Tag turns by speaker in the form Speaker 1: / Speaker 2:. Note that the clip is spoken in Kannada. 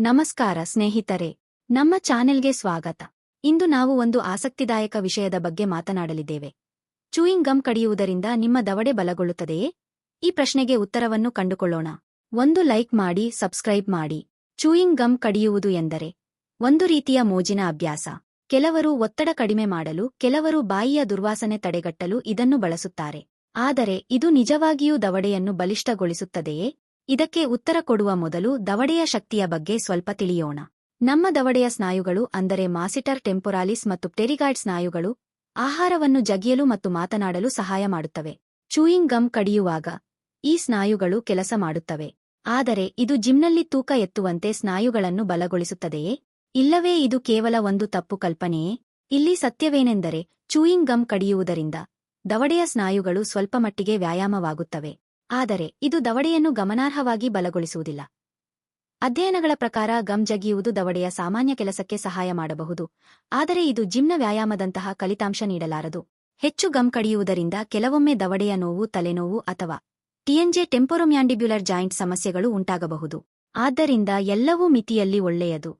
Speaker 1: ನಮಸ್ಕಾರ ಸ್ನೇಹಿತರೆ, ನಮ್ಮ ಚಾನೆಲ್ಗೆ ಸ್ವಾಗತ. ಇಂದು ನಾವು ಒಂದು ಆಸಕ್ತಿದಾಯಕ ವಿಷಯದ ಬಗ್ಗೆ ಮಾತನಾಡಲಿದ್ದೇವೆ. ಚೂಯಿಂಗ್ ಗಮ್ ಕಡಿಯುವುದರಿಂದ ನಿಮ್ಮ ದವಡೆ ಬಲಗೊಳ್ಳುತ್ತದೆಯೇ? ಈ ಪ್ರಶ್ನೆಗೆ ಉತ್ತರವನ್ನು ಕಂಡುಕೊಳ್ಳೋಣ. ಒಂದು ಲೈಕ್ ಮಾಡಿ, ಸಬ್ಸ್ಕ್ರೈಬ್ ಮಾಡಿ. ಚೂಯಿಂಗ್ ಗಮ್ ಕಡಿಯುವುದು ಎಂದರೆ, ಒಂದು ರೀತಿಯ ಮೋಜಿನ ಅಭ್ಯಾಸ. ಕೆಲವರು ಒತ್ತಡ ಕಡಿಮೆ ಮಾಡಲು, ಕೆಲವರು ಬಾಯಿಯ ದುರ್ವಾಸನೆ ತಡೆಗಟ್ಟಲು ಇದನ್ನು ಬಳಸುತ್ತಾರೆ. ಆದರೆ, ಇದು ನಿಜವಾಗಿಯೂ ದವಡೆಯನ್ನು ಬಲಿಷ್ಠಗೊಳಿಸುತ್ತದೆಯೇ? ಇದಕ್ಕೆ ಉತ್ತರ ಕೊಡುವ ಮೊದಲು ದವಡೆಯ ಶಕ್ತಿಯ ಬಗ್ಗೆ ಸ್ವಲ್ಪ ತಿಳಿಯೋಣ. ನಮ್ಮ ದವಡೆಯ ಸ್ನಾಯುಗಳು, ಅಂದರೆ ಮಾಸಿಟರ್ ಟೆಂಪೊರಾಲಿಸ್ ಮತ್ತು ಟೆರಿಗಾಯ್ಡ್ ಸ್ನಾಯುಗಳು, ಆಹಾರವನ್ನು ಜಗಿಯಲು ಮತ್ತು ಮಾತನಾಡಲು ಸಹಾಯ ಮಾಡುತ್ತವೆ. ಚೂಯಿಂಗ್ ಗಮ್ ಕಡಿಯುವಾಗ ಈ ಸ್ನಾಯುಗಳು ಕೆಲಸ ಮಾಡುತ್ತವೆ. ಆದರೆ ಇದು ಜಿಮ್ನಲ್ಲಿ ತೂಕ ಎತ್ತುವಂತೆ ಸ್ನಾಯುಗಳನ್ನು ಬಲಗೊಳಿಸುತ್ತದೆಯೇ? ಇಲ್ಲವೇ ಇದು ಕೇವಲ ಒಂದು ತಪ್ಪು ಕಲ್ಪನೆಯೇ? ಇಲ್ಲಿ ಸತ್ಯವೇನೆಂದರೆ ಚೂಯಿಂಗ್ ಗಮ್ ಕಡಿಯುವುದರಿಂದ ದವಡೆಯ ಸ್ನಾಯುಗಳು ಸ್ವಲ್ಪ ಮಟ್ಟಿಗೆ ವ್ಯಾಯಾಮವಾಗುತ್ತವೆ. ಆದರೆ ಇದು ದವಡೆಯನ್ನು ಗಮನಾರ್ಹವಾಗಿ ಬಲಗೊಳಿಸುವುದಿಲ್ಲ. ಅಧ್ಯಯನಗಳ ಪ್ರಕಾರ ಗಮ್ ಜಗಿಯುವುದು ದವಡೆಯ ಸಾಮಾನ್ಯ ಕೆಲಸಕ್ಕೆ ಸಹಾಯ ಮಾಡಬಹುದು, ಆದರೆ ಇದು ಜಿಮ್ನ ವ್ಯಾಯಾಮದಂತಹ ಫಲಿತಾಂಶ ನೀಡಲಾರದು. ಹೆಚ್ಚು ಗಮ್ ಕಡಿಯುವುದರಿಂದ ಕೆಲವೊಮ್ಮೆ ದವಡೆಯ ನೋವು, ತಲೆನೋವು ಅಥವಾ ಟಿಎನ್ಜೆ ಟೆಂಪೊರೊಮ್ಯಾಂಡಿಬ್ಯುಲರ್ ಜಾಯಿಂಟ್ ಸಮಸ್ಯೆಗಳು ಉಂಟಾಗಬಹುದು. ಆದ್ದರಿಂದ ಎಲ್ಲವೂ ಮಿತಿಯಲ್ಲಿ ಒಳ್ಳೆಯದು.